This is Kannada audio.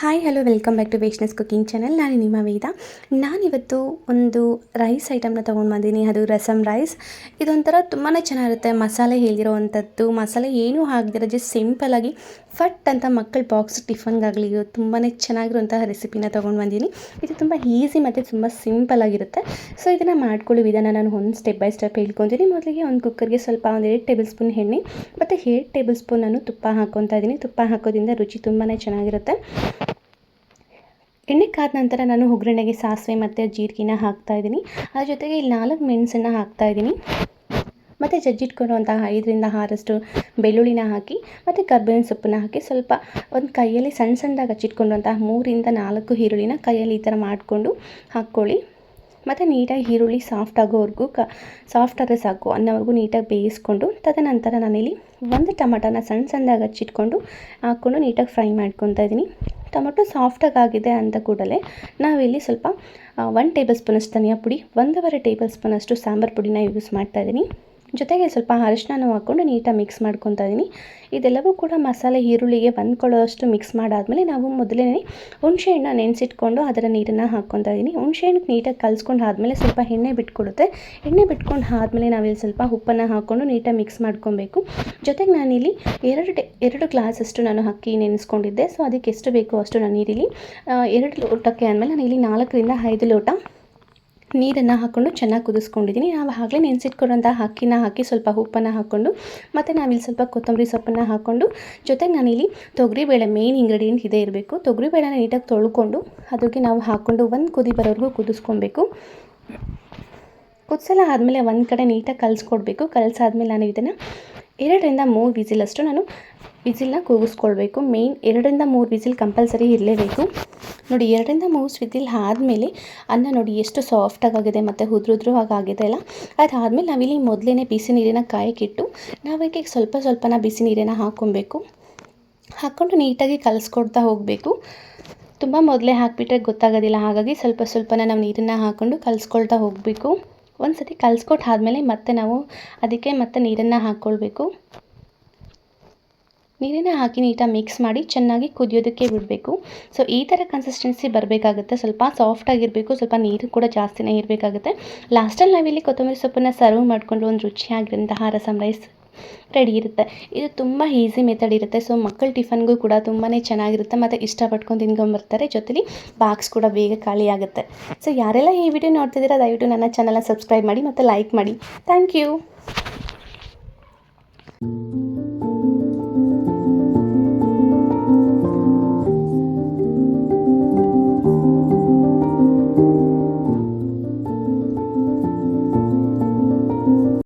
Hi hello welcome back to ವೇಷ್ನಸ್ cooking channel ನಾನು ನಿಮ್ಮ ವೇದ. ನಾನಿವತ್ತು ಒಂದು ರೈಸ್ ಐಟಮ್ನ ತೊಗೊಂಡು ಬಂದೀನಿ. ಅದು ರಸಮ್ ರೈಸ್ ಇದೊಂಥರ ತುಂಬಾ ಚೆನ್ನಾಗಿರುತ್ತೆ. ಮಸಾಲೆ ಹೇಳಿರೋವಂಥದ್ದು ಮಸಾಲೆ ಏನೂ ಹಾಕ್ದಿರ ಜಸ್ಟ್ ಸಿಂಪಲಾಗಿ ಫಟ್ ಅಂತ ಮಕ್ಕಳ ಬಾಕ್ಸ್ ಟಿಫನ್ಗಾಗಲಿ ತುಂಬಾ ಚೆನ್ನಾಗಿರುವಂತಹ ರೆಸಿಪಿನ ತೊಗೊಂಡು ಬಂದೀನಿ. ಇದು ತುಂಬ ಈಸಿ ಮತ್ತು ತುಂಬ ಸಿಂಪಲ್ ಆಗಿರುತ್ತೆ. ಸೊ ಇದನ್ನು ಮಾಡ್ಕೊಳ್ಳೋ ವಿಧಾನ ನಾನು ಒಂದು ಸ್ಟೆಪ್ ಬೈ ಸ್ಟೆಪ್ ಹೇಳ್ಕೊತೀನಿ. ಮೊದಲಿಗೆ ಒಂದು ಕುಕ್ಕರ್ಗೆ ಸ್ವಲ್ಪ ಒಂದು ಎರಡು ಟೇಬಲ್ ಸ್ಪೂನ್ ಎಣ್ಣೆ, ಮತ್ತು ಎರಡು ಟೇಬಲ್ ಸ್ಪೂನ್ ನಾನು ತುಪ್ಪ ಹಾಕ್ಕೊತಾ ಇದ್ದೀನಿ ತುಪ್ಪ ಹಾಕೋದ್ರಿಂದ ರುಚಿ ತುಂಬಾ ಚೆನ್ನಾಗಿರುತ್ತೆ. ಎಣ್ಣೆ ಕಾದ ನಂತರ ನಾನು ಒಗ್ಗರಣೆಗೆ ಸಾಸಿವೆ ಮತ್ತು ಜೀರಿಗೆನ ಹಾಕ್ತಾ ಇದ್ದೀನಿ. ಅದ್ರ ಜೊತೆಗೆ ಇಲ್ಲಿ ನಾಲ್ಕು ಮೆಣಸನ್ನು ಹಾಕ್ತಾ ಇದ್ದೀನಿ. ಮತ್ತು ಜಜ್ಜಿಟ್ಕೊಳ್ಳುವಂತಹ ಐದರಿಂದ ಆರಷ್ಟು ಬೆಳ್ಳುಳ್ಳಿನ ಹಾಕಿ ಮತ್ತು ಕರ್ಬೇವಿನ ಸೊಪ್ಪನ್ನ ಹಾಕಿ ಸ್ವಲ್ಪ ಒಂದು ಕೈಯಲ್ಲಿ ಸಣ್ಣ ಸಣ್ಣದಾಗಿ ಹಚ್ಚಿಟ್ಕೊಂಡಂತಹ ಮೂರಿಂದ ನಾಲ್ಕು ಈರುಳ್ಳಿನ ಕೈಯಲ್ಲಿ ಈ ಥರ ಮಾಡಿಕೊಂಡು ಹಾಕ್ಕೊಳ್ಳಿ. ಮತ್ತು ನೀಟಾಗಿ ಈರುಳ್ಳಿ ಸಾಫ್ಟ್ ಆಗೋವರೆಗೂ ಕ ಸಾಫ್ಟ್ ಆದರೆ ಸಾಕು, ಅನ್ನೋವರೆಗೂ ನೀಟಾಗಿ ಬೇಯಿಸ್ಕೊಂಡು ತದನಂತರ ನಾನಿಲ್ಲಿ ಒಂದು ಟಮಟನ ಸಣ್ಣ ಸಣ್ಣದಾಗಿ ಹಚ್ಚಿಟ್ಕೊಂಡು ಹಾಕ್ಕೊಂಡು ನೀಟಾಗಿ ಫ್ರೈ ಮಾಡ್ಕೊತಾ ಇದ್ದೀನಿ. ಟೊಮೊಟೊ ಸಾಫ್ಟಾಗಿ ಆಗಿದೆ ಅಂದ ಕೂಡಲೇ ನಾವಿಲ್ಲಿ ಸ್ವಲ್ಪ ಒನ್ ಟೇಬಲ್ ಸ್ಪೂನಷ್ಟು ಧನಿಯಾ ಪುಡಿ, ಒಂದೂವರೆ ಟೇಬಲ್ ಸ್ಪೂನಷ್ಟು ಸಾಂಬಾರು ಪುಡಿನ ಯೂಸ್ ಮಾಡ್ತಾಯಿದ್ದೀನಿ ಜೊತೆಗೆ ಸ್ವಲ್ಪ ಅರಿಶಿನ ಹಾಕ್ಕೊಂಡು ನೀಟಾಗಿ ಮಿಕ್ಸ್ ಮಾಡ್ಕೊತಾ ಇದ್ದೀನಿ ಇದೆಲ್ಲವೂ ಕೂಡ ಮಸಾಲೆ ಈರುಳ್ಳಿಗೆ ಹೊಂದ್ಕೊಳ್ಳೋಷ್ಟು ಮಿಕ್ಸ್ ಮಾಡಾದಮೇಲೆ ನಾವು ಮೊದಲೇ ಹುಣಸೆಹಣ್ಣು ನೆನೆಸಿಟ್ಕೊಂಡು ಅದರ ನೀರನ್ನು ಹಾಕ್ಕೊತಾ ಇದ್ದೀನಿ ಹುಣಸೆಹಣ್ಣು ನೀಟಾಗಿ ಕಲಿಸ್ಕೊಂಡು ಆದಮೇಲೆ ಸ್ವಲ್ಪ ಎಣ್ಣೆ ಬಿಟ್ಕೊಡುತ್ತೆ. ಎಣ್ಣೆ ಬಿಟ್ಕೊಂಡು ಆದಮೇಲೆ ನಾವಿಲ್ಲಿ ಸ್ವಲ್ಪ ಉಪ್ಪನ್ನು ಹಾಕ್ಕೊಂಡು ನೀಟಾಗಿ ಮಿಕ್ಸ್ ಮಾಡ್ಕೊಬೇಕು. ಜೊತೆಗೆ ನಾನಿಲ್ಲಿ ಎರಡು ಎರಡು ಗ್ಲಾಸಷ್ಟು ನಾನು ಅಕ್ಕಿ ನೆನೆಸ್ಕೊಂಡಿದ್ದೆ. ಸೊ ಅದಕ್ಕೆ ಎಷ್ಟು ಬೇಕೋ ಅಷ್ಟು ನಾನು ನೀರಿಲ್ಲಿ ಎರಡು ಲೋಟಕ್ಕೆ ಆದಮೇಲೆ ನಾನು ಇಲ್ಲಿ ನಾಲ್ಕರಿಂದ ಐದು ಲೋಟ ನೀರನ್ನು ಹಾಕ್ಕೊಂಡು ಚೆನ್ನಾಗಿ ಕುದಿಸ್ಕೊಂಡಿದ್ದೀನಿ ನಾವು ಆಗಲೇ ನೆನೆಸಿಟ್ಕೊಂಡಂಥ ಅಕ್ಕಿನ ಹಾಕಿ ಸ್ವಲ್ಪ ಉಪ್ಪನ್ನು ಹಾಕ್ಕೊಂಡು ಮತ್ತು ನಾವಿಲ್ಲಿ ಸ್ವಲ್ಪ ಕೊತ್ತಂಬರಿ ಸೊಪ್ಪನ್ನು ಹಾಕ್ಕೊಂಡು ಜೊತೆಗೆ ನಾನಿಲ್ಲಿ ತೊಗರಿಬೇಳೆ ಮೇಯ್ನ್ ಇಂಗ್ರೀಡಿಯೆಂಟ್ ಇದೇ ಇರಬೇಕು. ತೊಗರಿಬೇಳೆನ ನೀಟಾಗಿ ತೊಳ್ಕೊಂಡು ಅದಕ್ಕೆ ನಾವು ಹಾಕ್ಕೊಂಡು ಒಂದು ಕುದಿ ಬರೋವರೆಗೂ ಕುದಿಸ್ಕೊಬೇಕು. ಕುದಿಸಲ ಆದಮೇಲೆ ಒಂದು ಕಡೆ ನೀಟಾಗಿ ಕಲಿಸ್ಕೊಡ್ಬೇಕು. ಕಲಸಾದ್ಮೇಲೆ ನಾನು ಇದನ್ನು ಎರಡರಿಂದ ಮೂರು ವಿಸಿಲಷ್ಟು ನಾನು ವಿಸಿಲ್ನ ಕೂಗಿಸ್ಕೊಳ್ಬೇಕು. ಮೇಯ್ನ್ ಎರಡರಿಂದ ಮೂರು ವಿಸಿಲ್ ಕಂಪಲ್ಸರಿ ಇರಲೇಬೇಕು. ನೋಡಿ, ಎರಡರಿಂದ ಮೂರು ವಿಸಿಲ್ ಆದಮೇಲೆ ಅನ್ನ ನೋಡಿ ಎಷ್ಟು ಸಾಫ್ಟಾಗಿ ಆಗಿದೆ ಮತ್ತು ಉದ್ರುದ್ರವಾಗಿ ಆಗಿದೆ ಅಲ್ಲ? ಅದಾದಮೇಲೆ ನಾವಿಲ್ಲಿ ಮೊದಲೇ ಬಿಸಿ ನೀರಿನ ಕಾಯಕ್ಕಿಟ್ಟು ನಾವೀಗ ಸ್ವಲ್ಪ ಸ್ವಲ್ಪನ ಬಿಸಿ ನೀರನ್ನು ಹಾಕ್ಕೊಬೇಕು. ಹಾಕ್ಕೊಂಡು ನೀಟಾಗಿ ಕಲಿಸ್ಕೊಡ್ತಾ ಹೋಗಬೇಕು. ತುಂಬ ಮೊದಲೇ ಹಾಕಿಬಿಟ್ರೆ ಗೊತ್ತಾಗೋದಿಲ್ಲ, ಹಾಗಾಗಿ ಸ್ವಲ್ಪ ಸ್ವಲ್ಪನ ನಾವು ನೀರನ್ನು ಹಾಕ್ಕೊಂಡು ಕಲಿಸ್ಕೊಳ್ತಾ ಹೋಗಬೇಕು. ಒಂದು ಸತಿ ಕಲಿಸ್ಕೊಟ್ಟು ಆದಮೇಲೆ ಮತ್ತೆ ನಾವು ಅದಕ್ಕೆ ಮತ್ತೆ ನೀರನ್ನು ಹಾಕ್ಕೊಳ್ಬೇಕು. ನೀರನ್ನು ಹಾಕಿ ನೀಟಾಗಿ ಮಿಕ್ಸ್ ಮಾಡಿ ಚೆನ್ನಾಗಿ ಕುದಿಯೋದಕ್ಕೆ ಬಿಡಬೇಕು. ಸೊ ಈ ಥರ ಕನ್ಸಿಸ್ಟೆನ್ಸಿ ಬರಬೇಕಾಗುತ್ತೆ. ಸ್ವಲ್ಪ ಸಾಫ್ಟಾಗಿರಬೇಕು ಸ್ವಲ್ಪ ನೀರು ಕೂಡ ಜಾಸ್ತಿನೇ ಇರಬೇಕಾಗುತ್ತೆ. ಲಾಸ್ಟಲ್ಲಿ ನಾವಿಲ್ಲಿ ಕೊತ್ತಂಬರಿ ಸೊಪ್ಪನ್ನು ಸರ್ವ್ ಮಾಡಿಕೊಂಡು ಒಂದು ರುಚಿಯಾಗಿರೋಂತಹ ರಸಮ್ ರೈಸ್ ರೆಡಿ ಇರುತ್ತೆ. ಇದು ತುಂಬ ಈಸಿ ಮೆಥಡ್ ಇರುತ್ತೆ. ಸೊ ಮಕ್ಕಳ ಟಿಫನ್ಗೂ ಕೂಡ ತುಂಬಾ ಚೆನ್ನಾಗಿರುತ್ತೆ. ಮತ್ತು ಇಷ್ಟಪಟ್ಕೊಂಡು ತಿನ್ಕೊಂಬರ್ತಾರೆ ಜೊತೆಲಿ ಬಾಕ್ಸ್ ಕೂಡ ಬೇಗ ಖಾಲಿ ಆಗುತ್ತೆ. ಸೊ ಯಾರೆಲ್ಲ ಈ ವಿಡಿಯೋ ನೋಡ್ತಿದ್ದೀರಾ, ದಯವಿಟ್ಟು ನನ್ನ ಚಾನಲ್ನ ಸಬ್ಸ್ಕ್ರೈಬ್ ಮಾಡಿ ಮತ್ತು ಲೈಕ್ ಮಾಡಿ. Thank you